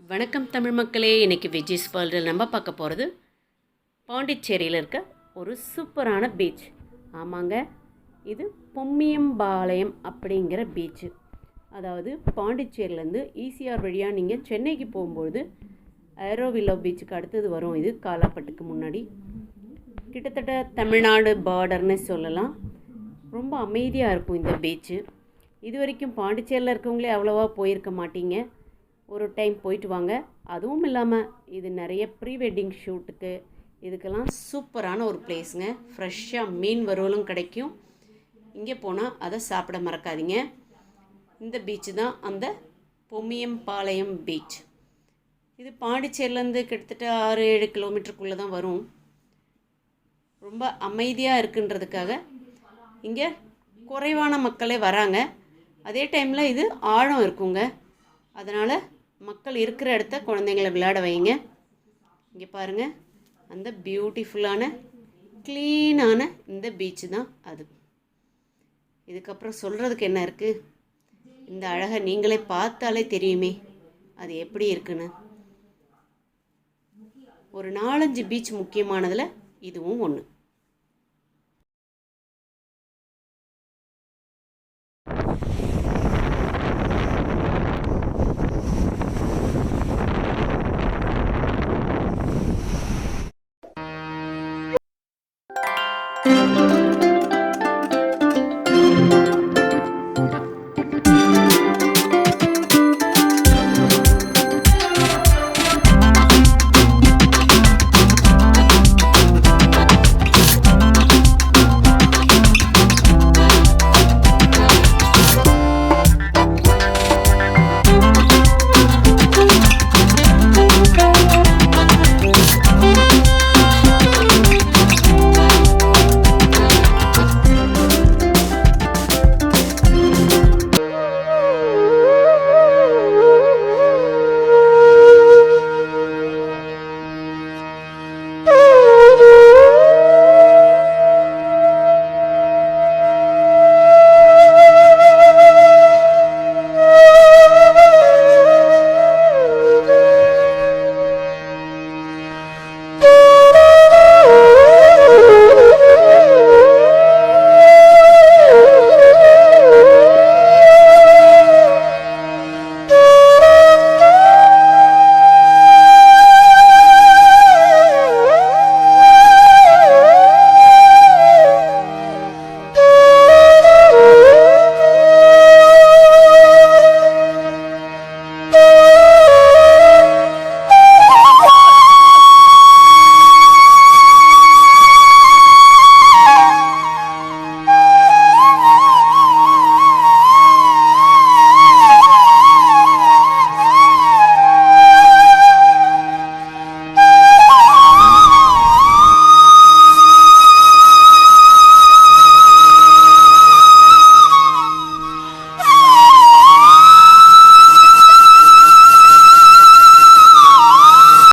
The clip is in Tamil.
வணக்கம் தமிழ் மக்களே. இன்றைக்கி விஜய்ஸ் வேர்ல்டில் நம்ம பார்க்க போகிறது பாண்டிச்சேரியில் இருக்க ஒரு சூப்பரான பீச் ஆமாங்க இது பொம்மியம்பாளையம் அப்படிங்கிற பீச்சு அதாவது பாண்டிச்சேரியிலேருந்து ஈசிஆர் வழியாக நீங்கள் சென்னைக்கு போகும்பொழுது ஏரோவில்லோ பீச்சுக்கு அடுத்தது வரும். இது காலாப்பட்டுக்கு முன்னாடி. கிட்டத்தட்ட தமிழ்நாடு பார்டர்னு சொல்லலாம். ரொம்ப அமைதியாக இருக்கும் இந்த பீச்சு இது வரைக்கும் பாண்டிச்சேரியில் இருக்கவங்களே அவ்வளோவா போயிருக்க மாட்டீங்க. ஒரு டைம் போயிட்டு வாங்க. அதுவும் இல்லாமல் இது நிறைய ப்ரீ வெட்டிங் ஷூட்டுக்கு இதுக்கெல்லாம் சூப்பரான ஒரு பிளேஸுங்க ஃப்ரெஷ்ஷாக மீன் வறுவலும் கிடைக்கும். இங்கே போனால் அதை சாப்பிட மறக்காதீங்க. இந்த பீச்சு தான் அந்த பொம்மியம்பாளையம் பீச் இது பாண்டிச்சேரியிலேருந்து கிட்டத்தட்ட ஆறு ஏழு கிலோமீட்டருக்குள்ளே தான் வரும். ரொம்ப அமைதியாக இருக்குன்றதுக்காக இங்கே குறைவான மக்களே வராங்க. அதே டைமில் இது ஆழம் இருக்குங்க. அதனால் மக்கள் இருக்கிற இடத்த குழந்தைங்களை விளையாட வைங்க. இங்கே பாருங்கள் அந்த பியூட்டிஃபுல்லான க்ளீனான இந்த பீச்சு தான் அது. இதுக்கப்புறம் சொல்கிறதுக்கு என்ன இருக்குது இந்த அழகை நீங்களே பார்த்தாலே தெரியுமே அது எப்படி இருக்குன்னு. ஒரு நாலஞ்சு பீச் முக்கியமானதில் இதுவும் ஒன்று